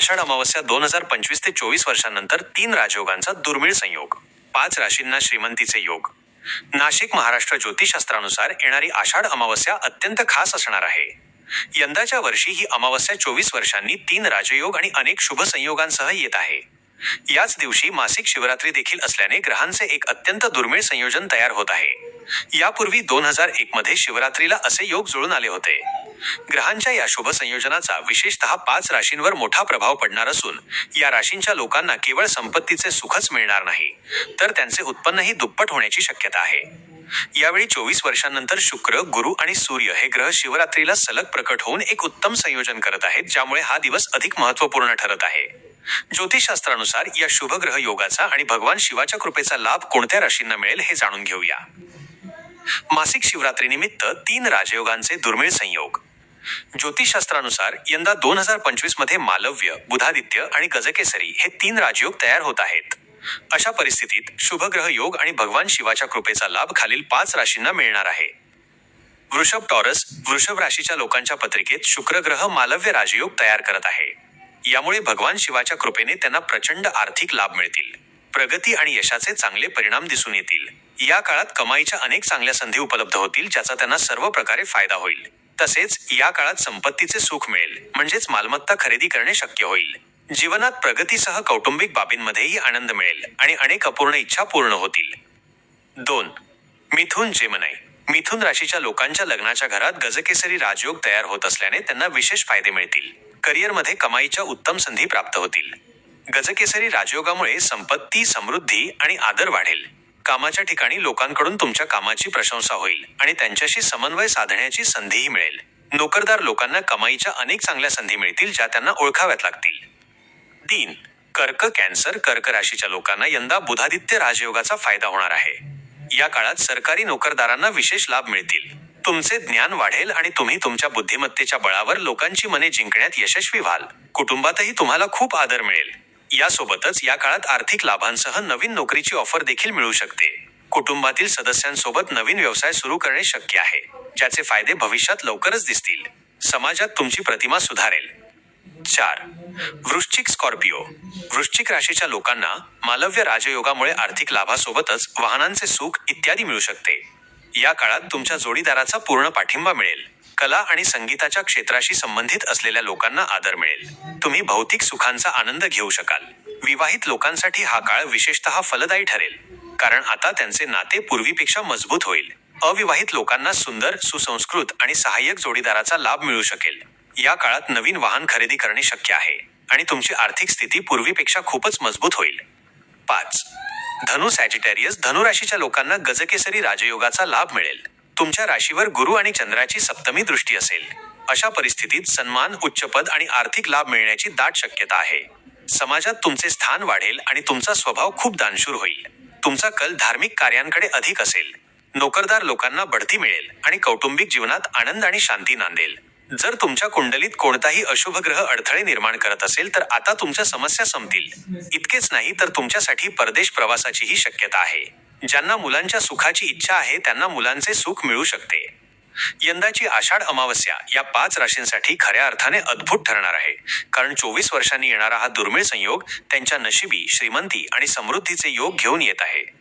आषाढ अमावस्या दोन हजार पंचवीस ते चोवीस वर्षांनंतर तीन राजयोगांचा दुर्मिळ संयोग पाच राशींना श्रीमंतीचे योग. नाशिक महाराष्ट्र ज्योतिषशास्त्रानुसार येणारी आषाढ अमावस्या अत्यंत खास असणार आहे. यंदाच्या वर्षी ही अमावस्या चोवीस वर्षांनी तीन राजयोग आणि अनेक शुभ संयोगांसह येत आहे. याच दिवशी मासिक शिवरात्री देखील असल्याने ग्रहांचे एक अत्यंत दुर्मिळ संयोजन तयार होत आहे. यापूर्वी दोन हजार एक मध्ये शिवरात्रीला असे योग जुळून आले होते. ग्रहांच्या या शुभ संयोजनाचा विशेषतः पाच राशींवर मोठा प्रभाव पडणार असून या राशींच्या लोकांना केवळ संपत्तीचे सुखच मिळणार नाही तर त्यांचे उत्पन्नही दुप्पट होण्याची शक्यता आहे. यावेळी चोवीस वर्षांनंतर शुक्र गुरु आणि सूर्य हे ग्रह शिवरात्रीला सलग प्रकट होऊन एक उत्तम संयोजन करत आहेत ज्यामुळे हा दिवस अधिक महत्त्वपूर्ण ठरत आहे. ज्योतिषशास्त्रानुसार या शुभ ग्रह योगाचा आणि भगवान शिवाच्या कृपेचा लाभ कोणत्या राशींना मिळेल हे जाणून घेऊया. मासिक शिवरात्रीनिमित्त तीन राजयोगांचे दुर्मिळ संयोग. ज्योतिषशास्त्रानुसार यंदा दोन हजार पंचवीसमध्ये मालव्य बुधादित्य आणि गजकेसरी हे तीन राजयोग तयार होत आहेत. अशा परिस्थितीत शुभग्रह योग आणि भगवान शिवाच्या कृपेचा लाभ खालील पाच राशींना मिळणार आहे. वृषभ टॉरस वृषभ राशीच्या लोकांच्या पत्रिकेत शुक्र ग्रह मालव्य राजयोग तयार करत आहे. यामुळे भगवान शिवाच्या कृपेने त्यांना प्रचंड आर्थिक लाभ मिळतील. प्रगती आणि यशाचे चांगले परिणाम दिसून येतील. या काळात कमाईच्या अनेक चांगल्या संधी उपलब्ध होतील ज्याचा त्यांना सर्व प्रकारे फायदा होईल. तसेच या काळात संपत्तीचे सुख मिळेल. म्हणजेच मालमत्ता खरेदी करणे शक्य होईल. जीवनात प्रगतीसह कौटुंबिक बाबींमध्येही आनंद मिळेल आणि अनेक अपूर्ण इच्छा पूर्ण होतील. दोन. मिथुन जेमनाई. मिथुन राशीच्या लोकांच्या लग्नाच्या घरात गजकेसरी राजयोग तयार होत असल्याने त्यांना विशेष फायदे मिळतील. करिअरमध्ये कमाईच्या उत्तम संधी प्राप्त होतील. गजकेसरी राजयोगामुळे संपत्ती समृद्धी आणि आदर वाढेल. कामाच्या ठिकाणी लोकांकडून तुमच्या कामाची प्रशंसा होईल आणि त्यांच्याशी समन्वय साधण्याची संधीही मिळेल. नोकरदार लोकांना कमाईच्या अनेक चांगल्या संधी मिळतील ज्या त्यांना ओळखाव्यात लागतील. तीन कर्क कॅन्सर कर्क राशीच्या लोकांना यंदा बुधादित्य राजयोगाचा फायदा होणार आहे. या काळात सरकारी नोकरदारांना विशेष लाभ मिळतील. तुमचे ज्ञान वाढेल आणि तुम्ही तुमच्या बुद्धिमत्तेच्या बळावर लोकांची मने जिंकण्यात यशस्वी व्हाल. कुटुंबातही तुम्हाला खूप आदर मिळेल. यासोबतच या काळात आर्थिक लाभांसह नवीन नोकरीची ऑफर देखील मिळू शकते. कुटुंबातील सदस्यांसोबत नवीन व्यवसाय सुरू करणे शक्य आहे ज्याचे फायदे भविष्यात लवकरच दिसतील. समाजात तुमची प्रतिमा सुधारेल. चार वृश्चिक स्कॉर्पिओ. वृश्चिक राशीच्या लोकांना मालव्य राजयोगामुळे आर्थिक लाभासोबतच वाहनांचे सुख इत्यादी मिळू शकते. या काळात तुमच्या जोडीदाराचा पूर्ण पाठिंबा मिळेल. कला आणि संगीताच्या क्षेत्राशी संबंधित असलेल्या लोकांना आदर मिळेल. तुम्ही भौतिक सुखांचा आनंद घेऊ शकाल. विवाहित लोकांसाठी हा काळ विशेषतः फलदायी ठरेल. कारण आता त्यांचे नाते पूर्वीपेक्षा मजबूत होईल. अविवाहित लोकांना सुंदर सुसंस्कृत आणि सहाय्यक जोडीदाराचा लाभ मिळू शकेल. या काळात नवीन वाहन खरेदी करणे शक्य आहे आणि तुमची आर्थिक स्थिती पूर्वीपेक्षा खूपच मजबूत होईल. पाच. धनु सॅजिटेरियस धनुराशीच्या लोकांना गजकेसरी राजयोगाचा लाभ मिळेल. तुमच्या राशीवर गुरु आणि चंद्राची सप्तमी दृष्टी असेल. अशा परिस्थितीत सन्मान उच्चपद आणि आर्थिक लाभ मिळण्याची दाट शक्यता आहे. समाजात तुमचे स्थान वाढेल आणि तुमचा स्वभाव खूप दानशूर होईल. तुमचा कल धार्मिक कार्यांकडे अधिक असेल. नोकरदार लोकांना बढती मिळेल आणि कौटुंबिक जीवनात आनंद आणि शांती नांदेल. जर तुमच्या कुंडलीत कोणताही अशुभ ग्रह अडथळे निर्माण करत असेल तर आता तुमच्या समस्या संपतील. इतकेच नाही तर तुमच्यासाठी परदेश प्रवासाचीही शक्यता आहे. ज्यांना मुलांच्या सुखाची इच्छा आहे त्यांना मुलांचे सुख मिळू शकते. यंदाची आषाढ अमावस्या या पाच राशींसाठी खऱ्या अर्थाने अद्भुत ठरणार आहे. कारण चोवीस वर्षांनी येणारा हा दुर्मिळ संयोग त्यांच्या नशिबी श्रीमंती आणि समृद्धीचे योग घेऊन येत आहे.